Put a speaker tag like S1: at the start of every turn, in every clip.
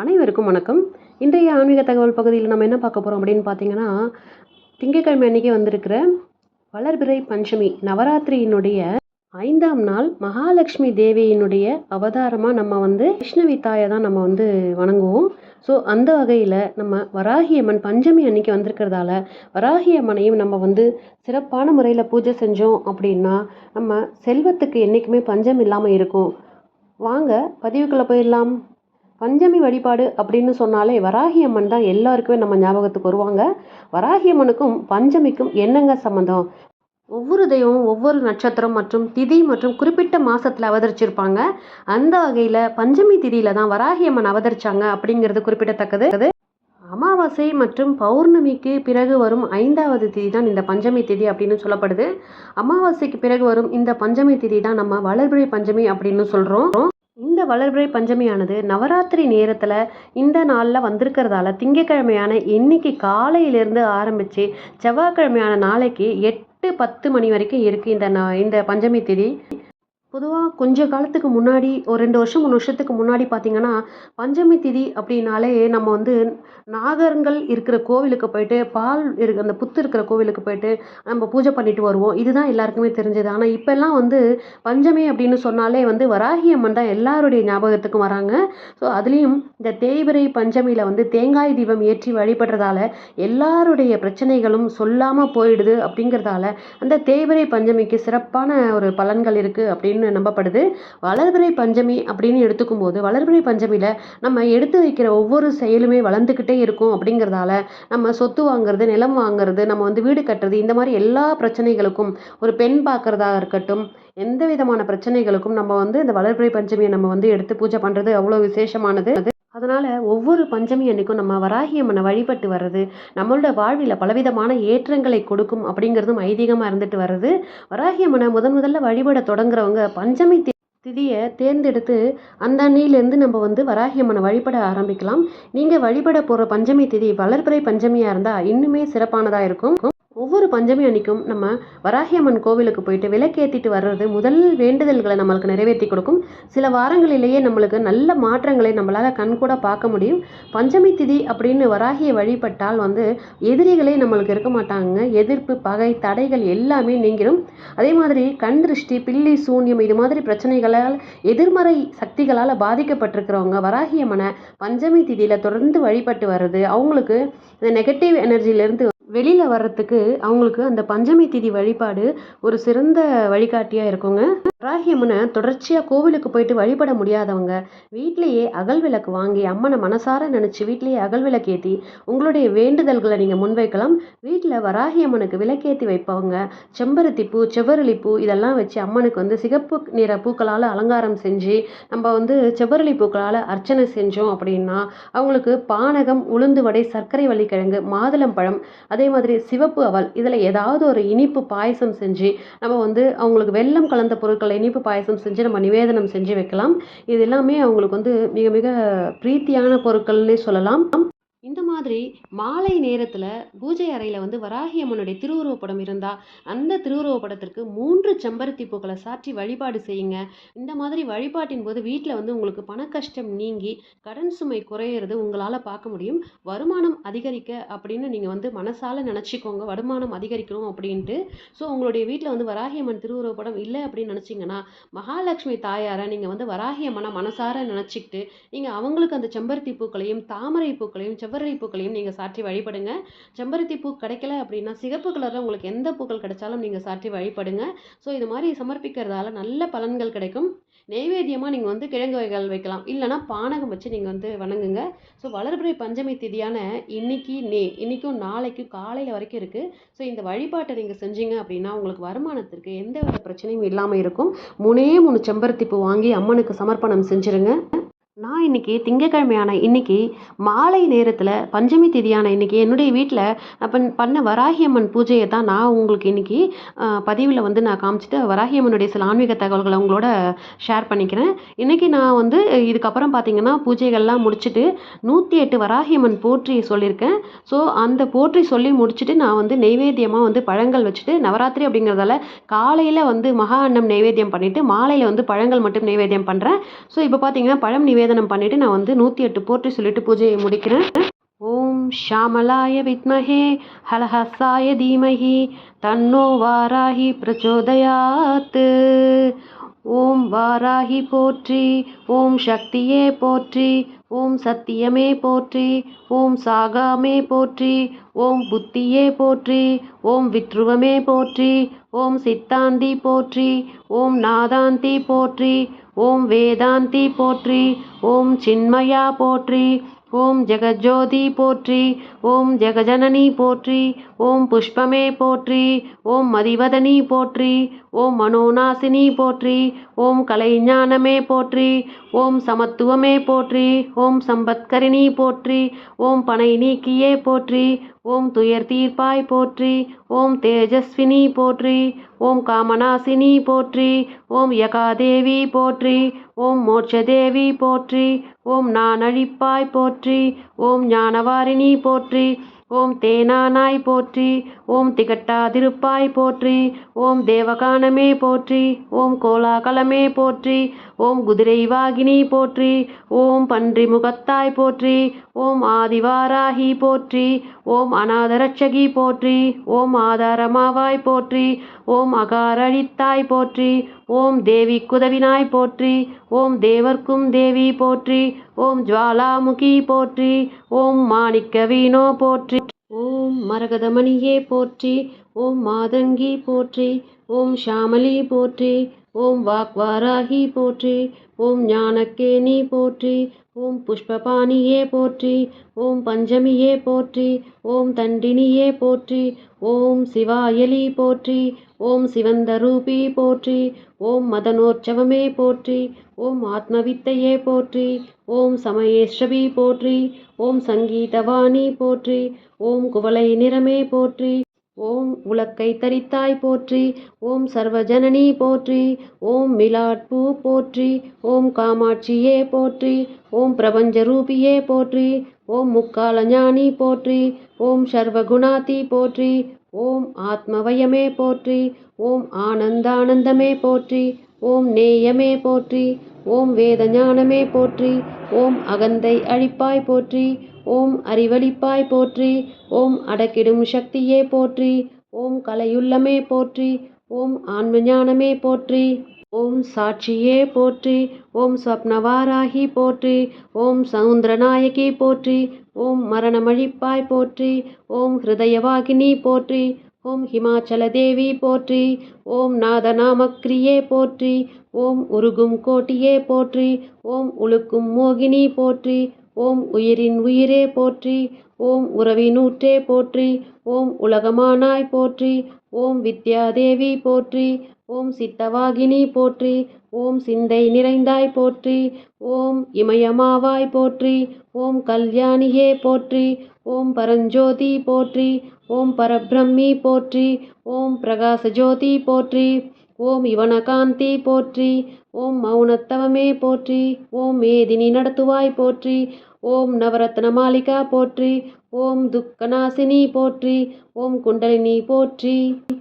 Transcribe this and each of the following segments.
S1: அனைவருக்கும் வணக்கம். இன்றைய ஆன்மீக தகவல் பகுதியில் நம்ம என்ன பார்க்க போகிறோம் அப்படின்னு பார்த்தீங்கன்னா திங்கட்கிழமை அன்னைக்கு வந்திருக்கிற வளர்பிறை பஞ்சமி நவராத்திரியினுடைய ஐந்தாம் நாள் மகாலட்சுமி தேவியினுடைய அவதாரமாக நம்ம வந்து கிருஷ்ணவி தாயை தான் நம்ம வந்து வணங்குவோம். ஸோ அந்த வகையில் நம்ம வராகி அம்மன் பஞ்சமி அன்னைக்கு வந்திருக்கிறதால வராகி அம்மனையும் நம்ம வந்து சிறப்பான முறையில் பூஜை செஞ்சோம் அப்படின்னா நம்ம செல்வத்துக்கு என்றைக்குமே பஞ்சம் இல்லாமல் இருக்கும். வாங்க பதிவுக்குள்ளே போயிடலாம். பஞ்சமி வழிபாடு அப்படின்னு சொன்னாலே வராகி அம்மன் தான் எல்லாருக்குமே நம்ம ஞாபகத்துக்கு வருவாங்க. வராகி அம்மனுக்கும் பஞ்சமிக்கும் என்னங்க சம்மந்தம் ஒவ்வொரு தெய்வமும் ஒவ்வொரு நட்சத்திரம் மற்றும் திதி மற்றும் குறிப்பிட்ட மாதத்தில் அவதரிச்சிருப்பாங்க. அந்த வகையில் பஞ்சமி திதியில தான் வராகி அம்மன் அவதரிச்சாங்க அப்படிங்கிறது குறிப்பிடத்தக்கது. அமாவாசை மற்றும் பௌர்ணமிக்கு பிறகு வரும் ஐந்தாவது திதி தான் இந்த பஞ்சமி திதி அப்படின்னு சொல்லப்படுது. அமாவாசைக்கு பிறகு வரும் இந்த பஞ்சமி திதி தான் நம்ம வளர்பிறை பஞ்சமி அப்படின்னு சொல்கிறோம் இந்த வளர்பிறை பஞ்சமியானது நவராத்திரி நேரத்தில் இந்த நாளில் வந்திருக்கிறதால திங்கக்கிழமையான இன்னைக்கு காலையிலேருந்து ஆரம்பித்து செவ்வாய்க்கிழமையான நாளைக்கு எட்டு பத்து மணி வரைக்கும் இருக்குது இந்த நா இந்த பஞ்சமி திதி. பொதுவாக கொஞ்ச காலத்துக்கு முன்னாடி ஒரு ரெண்டு வருஷம் மூணு வருஷத்துக்கு முன்னாடி பார்த்தீங்கன்னா பஞ்சமி திதி அப்படின்னாலே நம்ம வந்து நாகங்கள் இருக்கிற கோவிலுக்கு போயிட்டு பால் இருக்கு அந்த புத்து இருக்கிற கோவிலுக்கு போயிட்டு நம்ம பூஜை பண்ணிட்டு வருவோம். இதுதான் எல்லாருக்குமே தெரிஞ்சது. ஆனால் இப்போல்லாம் வந்து பஞ்சமி அப்படின்னு சொன்னாலே வந்து வராகி அம்மன் தான் எல்லாருடைய ஞாபகத்துக்கும் வராங்க. ஸோ அதுலேயும் இந்த தேய்பிரை பஞ்சமியில் வந்து தேங்காய் தீபம் ஏற்றி வழிபடுறதால எல்லாருடைய பிரச்சனைகளும் சொல்லாமல் போயிடுது அப்படிங்கிறதால அந்த தேய்பிரை பஞ்சமிக்கு சிறப்பான ஒரு பலன்கள் இருக்குது அப்படின்னு நம்பப்படுது. வளர்பிறை பஞ்சமி அப்படின்னு எடுத்துக்கும் போது வளர்பிறை பஞ்சமியில் நம்ம எடுத்து வைக்கிற ஒவ்வொரு செயலுமே வளர்ந்துக்கிட்டே இருக்கும் அப்படிங்கிறதால நம்ம சொத்து வாங்குறது நிலம் வாங்குறது நம்ம வந்து வீடு கட்டுறது இந்த மாதிரி எல்லா பிரச்சனைகளுக்கும் ஒரு பெண் பார்க்குறதா இருக்கட்டும் எந்த விதமான பிரச்சனைகளுக்கும் நம்ம வந்து இந்த வளர்பிறை பஞ்சமியை நம்ம வந்து எடுத்து பூஜை பண்ணுறது அவ்வளோ விசேஷமானது. அதனால் ஒவ்வொரு பஞ்சமி அன்னைக்கும் நம்ம வராகி அம்மனை வழிபட்டு வர்றது நம்மளோட வாழ்வில் பலவிதமான ஏற்றங்களை கொடுக்கும் அப்படிங்கிறதும் ஐதீகமாக இருந்துட்டு வருது வராகி அம்மனை முதன் முதல்ல வழிபட தொடங்குறவங்க பஞ்சமி திதியை தேர்ந்தெடுத்து அந்த அன்னையிலேருந்து நம்ம வந்து வராகி அம்மனை வழிபட ஆரம்பிக்கலாம். நீங்கள் வழிபட போகிற பஞ்சமி திதி வளர்பிறை பஞ்சமியாக இருந்தால் இன்னுமே சிறப்பானதாக இருக்கும். ஒவ்வொரு பஞ்சமி அன்னைக்கும் நம்ம வராகி அம்மன் கோவிலுக்கு போயிட்டு விளக்கேற்றிட்டு வர்றது முதல் வேண்டுதல்களை நம்மளுக்கு நிறைவேற்றி கொடுக்கும். சில வாரங்களிலேயே நம்மளுக்கு நல்ல மாற்றங்களை நம்மளால் கண்கூட பார்க்க முடியும். பஞ்சமி திதி அப்படின்னு வராகியை வழிபட்டால் வந்து எதிரிகளே நம்மளுக்கு இருக்க மாட்டாங்க. எதிர்ப்பு பகை தடைகள் எல்லாமே நீங்கிடும் அதே மாதிரி கண் திருஷ்டி பில்லி சூன்யம் இது மாதிரி பிரச்சனைகளால் எதிர்மறை சக்திகளால் பாதிக்கப்பட்டிருக்கிறவங்க வராகி அம்மனை பஞ்சமி திதியில் தொடர்ந்து வழிபட்டு வர்றது அவங்களுக்கு இந்த நெகட்டிவ் எனர்ஜிலேருந்து வெளியில் வர்றதுக்கு அவங்களுக்கு அந்த பஞ்சமி திதி வழிபாடு ஒரு சிறந்த வழிகாட்டியாக இருக்குங்க. வராகி அம்மனை தொடர்ச்சியாக கோவிலுக்கு போயிட்டு வழிபட முடியாதவங்க வீட்டிலேயே அகல் விளக்கு வாங்கி அம்மனை மனசார நினச்சி வீட்டிலேயே அகல் விளக்கு ஏற்றி உங்களுடைய வேண்டுதல்களை நீங்கள் முன்வைக்கலாம். வீட்டில் வராகி அம்மனுக்கு விளக்கேற்றி வைப்பவங்க செம்பருத்தி பூ செவ்வரளி பூ இதெல்லாம் வச்சு அம்மனுக்கு வந்து சிகப்பு நிற பூக்களால் அலங்காரம் செஞ்சு நம்ம வந்து செவ்வரளி பூக்களால் அர்ச்சனை செஞ்சோம் அப்படின்னா அவங்களுக்கு பானகம் உளுந்து வடை சர்க்கரை வள்ளிக்கிழங்கு மாதுளம்பழம் அதே அதே மாதிரி சிவப்பு அவல் இதில் ஏதாவது ஒரு இனிப்பு பாயசம் செஞ்சு நம்ம வந்து அவங்களுக்கு வெள்ளம் கலந்த பொருட்களை இனிப்பு பாயசம் செஞ்சு நம்ம நிவேதனம் செஞ்சு வைக்கலாம். இது எல்லாமே அவங்களுக்கு வந்து மிக மிக பிரீத்தியான பொருட்கள்னே சொல்லலாம். இந்த மாதிரி மாலை நேரத்தில் பூஜை அறையில் வந்து வராகி அம்மனுடைய திருவுருவப் படம் இருந்தால் அந்த திருவுருவப் படத்திற்கு மூன்று செம்பருத்தி பூக்களை சாற்றி வழிபாடு செய்யுங்க. இந்த மாதிரி வழிபாட்டின் போது வீட்டில் வந்து உங்களுக்கு பண கஷ்டம் நீங்கி கடன் சுமை குறையிறது உங்களால் பார்க்க முடியும். வருமானம் அதிகரிக்க அப்படின்னு நீங்கள் வந்து மனசால் நினச்சிக்கோங்க. வருமானம் அதிகரிக்கணும் அப்படின்ட்டு. ஸோ உங்களுடைய வீட்டில் வந்து வராகி அம்மன் திருவுருவப் படம் இல்லை அப்படின்னு நினச்சிங்கன்னா மகாலட்சுமி தாயாரை நீங்கள் வந்து வராகி அம்மனை மனசார நினச்சிக்கிட்டு நீங்கள் அவங்களுக்கு அந்த செம்பருத்தி பூக்களையும் தாமரை பூக்களையும் செம்பருத்தி பூக்களையும் நீங்கள் சாற்றி வழிபடுங்க. செம்பருத்தி பூ கிடைக்கல அப்படின்னா சிகப்பு கலரில் உங்களுக்கு எந்த பூக்கள் கிடைச்சாலும் நீங்கள் சாற்றி வழிபடுங்க. ஸோ இது மாதிரி சமர்ப்பிக்கிறதால நல்ல பலன்கள் கிடைக்கும். நெய்வேத்தியமாக நீங்கள் வந்து கிழங்கு வகைகள் வைக்கலாம். இல்லைனா பானகம் வச்சு நீங்கள் வந்து வணங்குங்க. ஸோ வளர்பிறை பஞ்சமி திதியான இன்னைக்கு நே இன்றைக்கும் நாளைக்கும் காலையில் வரைக்கும் இருக்குது ஸோ இந்த வழிபாட்டை நீங்கள் செஞ்சீங்க அப்படின்னா உங்களுக்கு வருமானத்திற்கு எந்த வித பிரச்சனையும் இல்லாமல் இருக்கும். மூணே மூணு செம்பருத்தி பூ வாங்கி அம்மனுக்கு சமர்ப்பணம் செஞ்சுருங்க. நான் இன்னைக்கு திங்கக்கிழமையான இன்னைக்கு மாலை நேரத்தில் பஞ்சமி திதியான இன்னைக்கு என்னுடைய வீட்டில் நான் பண்ண வராகி அம்மன் பூஜையை தான் நான் உங்களுக்கு இன்னைக்கு பதிவில் வந்து நான் காமிச்சிட்டு வராகியம்மனுடைய சில ஆன்மீக தகவல்களை உங்களோட ஷேர் பண்ணிக்கிறேன். இன்றைக்கி நான் வந்து இதுக்கப்புறம் பார்த்தீங்கன்னா பூஜைகள்லாம் முடிச்சுட்டு நூற்றி எட்டு வராகி அம்மன் போற்றி சொல்லியிருக்கேன். ஸோ அந்த போற்றி சொல்லி முடிச்சுட்டு நான் வந்து நெய்வேத்தியமாக வந்து பழங்கள் வச்சுட்டு நவராத்திரி அப்படிங்கிறதால காலையில் வந்து மகா அன்னம் நெய்வேத்தியம் பண்ணிவிட்டு மாலையில் வந்து பழங்கள் மட்டும் நெய்வேத்தியம் பண்ணுறேன் ஸோ இப்போ பார்த்தீங்கன்னா பழம் நிவே நிவேதனம் பண்ணிவிட்டு நான் வந்து நூற்றி எட்டு போற்றி சொல்லிட்டு பூஜையை முடிக்கிறேன். ஓம் ஷாமலாய வித்மஹே ஹலஹசாய தீமஹி தன்னோ வாராஹி பிரச்சோதயாத்து. ஓம் வாராகி போற்றி ஓம் சக்தியே போற்றி ஓம் சத்தியமே போற்றி ஓம் சாகாமே போற்றி ஓம் புத்தியே போற்றி ஓம் வித்ருவமே போற்றி ஓம் சித்தாந்தி போற்றி ஓம் நாதாந்தி போற்றி ஓம் வேதாந்தி போற்றி ஓம் சின்மயா போற்றி ஓம் ஜெகஜோதி போற்றி ஓம் ஜெகஜனனி போற்றி ஓம் புஷ்பமே போற்றி ஓம் மதிவதனி போற்றி ஓம் மனோநாசினி போற்றி ஓம் கலைஞானமே போற்றி ஓம் சமத்துவமே போற்றி ஓம் சம்பத்கரிணி போற்றி ஓம் பனை நீக்கியே போற்றி ஓம் துயர் தீர்ப்பாய் போற்றி ஓம் தேஜஸ்வினி போற்றி ஓம் காமநாசினி போற்றி ஓம் யகாதேவி போற்றி ஓம் மோட்சதேவி போற்றி ஓம் நானழிப்பாய் போற்றி ஓம் ஞானவாரிணி போற்றி ஓம் தேனானாய் போற்றி ஓம் திகட்டாதிருப்பாய் போற்றி ஓம் தேவகானமே போற்றி ஓம் கோலாகலமே போற்றி ஓம் குதிரை வாகினி போற்றி ஓம் பன்றி முகத்தாய் போற்றி ஓம் ஆதிவாராகி போற்றி ஓம் அநாதரட்சகி போற்றி ஓம் ஆதாரமாவாய் போற்றி ஓம் அகாரழித்தாய் போற்றி ஓம் தேவி குதவினாய் போற்றி ஓம் தேவர்க்கும் தேவி போற்றி ஓம் ஜுவாலாமுகி போற்றி ஓம் மாணிக்க வீணோ போற்றி ஓம் மரகதமணியே போற்றி ஓம் மாதங்கி போற்றி ஓம் ஷாமலி போற்றி ஓம் வாக்வாராகி போற்றி ஓம் ஞானக்கேணி போற்றி ஓம் புஷ்பபாணியே போற்றி ஓம் பஞ்சமியே போற்றி ஓம் தண்டினியே போற்றி ஓம் சிவாயலி போற்றி ஓம் சிவந்தரூபி போற்றி ஓம் மதனோற்சவமே போற்றி ஓம் ஆத்மவித்தையே போற்றி ஓம் சமயேஸ்வரி போற்றி ஓம் சங்கீதவாணி போற்றி ஓம் குவளை நிறமே போற்றி ஓம் உலக்கை தரித்தாய் போற்றி ஓம் சர்வஜனனி போற்றி ஓம் மிலாட்பூ போற்றி ஓம் காமாட்சியே போற்றி ஓம் பிரபஞ்சரூபியே போற்றி ஓம் முக்காலஞானி போற்றி ஓம் சர்வகுணாதி போற்றி ஓம் ஆத்மவயமே போற்றி ஓம் ஆனந்தானந்தமே போற்றி ஓம் நேயமே போற்றி ஓம் வேத ஞானமே போற்றி ஓம் அகந்தை அழிப்பாய் போற்றி ஓம் அறிவளிப்பாய் போற்றி ஓம் அடக்கிடும் சக்தியே போற்றி ஓம் கலையுள்ளமே போற்றி ஓம் ஆன்மஞானமே போற்றி ஓம் சாட்சியே போற்றி ஓம் ஸ்வப்னவாராகி போற்றி ஓம் சவுந்திரநாயகி போற்றி ஓம் மரணமழிப்பாய் போற்றி ஓம் ஹிருதயவாகினி போற்றி ஓம் ஹிமாச்சல தேவி போற்றி ஓம் நாதநாமக்ரியே போற்றி ஓம் உருகும் கோட்டியே போற்றி ஓம் உழுக்கும் மோகினி போற்றி ஓம் உயிரின் உயிரே போற்றி ஓம் உறவினூற்றே போற்றி ஓம் உலகமானாய் போற்றி ஓம் வித்யாதேவி போற்றி ஓம் சித்தவாகினி போற்றி ஓம் சிந்தை நிறைந்தாய் போற்றி ஓம் இமயமாவாய் போற்றி ஓம் கல்யாணியே போற்றி ஓம் பரஞ்சோதி போற்றி ஓம் பரபிரம்மி போற்றி ஓம் பிரகாசஜோதி போற்றி ஓம் யுவனகாந்தி போற்றி ஓம் மௌனத்தவமே போற்றி ஓம் மேதினி நடத்துவாய் போற்றி ஓம் நவரத்ன மாளிகா போற்றி ஓம் துக்கநாசினி போற்றி ஓம் குண்டலினி போற்றி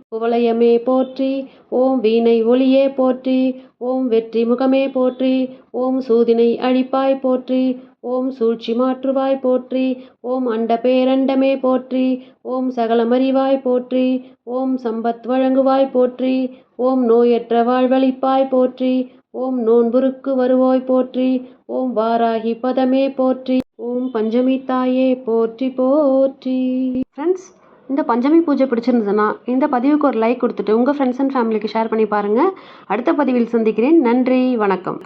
S1: குவலயமே போற்றி ஓம் வீணை ஒளியே போற்றி ஓம் வெற்றி முகமே போற்றி ஓம் சூதினை அழிப்பாய் போற்றி ஓம் சூழ்ச்சி மாற்றுவாய் போற்றி ஓம் அண்ட பேரண்டமே போற்றி ஓம் சகலமறிவாய் போற்றி ஓம் சம்பத் வழங்குவாய் போற்றி ஓம் நோயற்ற வாழ்வழிப்பாய் போற்றி ஓம் நோன்புருக்கு வருவாய் போற்றி ஓம் வாராகி பதமே போற்றி ஓம் பஞ்சமி தாயே போற்றி போற்றி. ஃப்ரெண்ட்ஸ் இந்த பஞ்சமி பூஜை பிடிச்சிருந்ததுன்னா இந்த பதிவுக்கு ஒரு லைக் கொடுத்துட்டு உங்கள் ஃப்ரெண்ட்ஸ் அண்ட் ஃபேமிலிக்கு ஷேர் பண்ணி பாருங்கள் அடுத்த பதிவில் சந்திக்கிறேன். நன்றி வணக்கம்.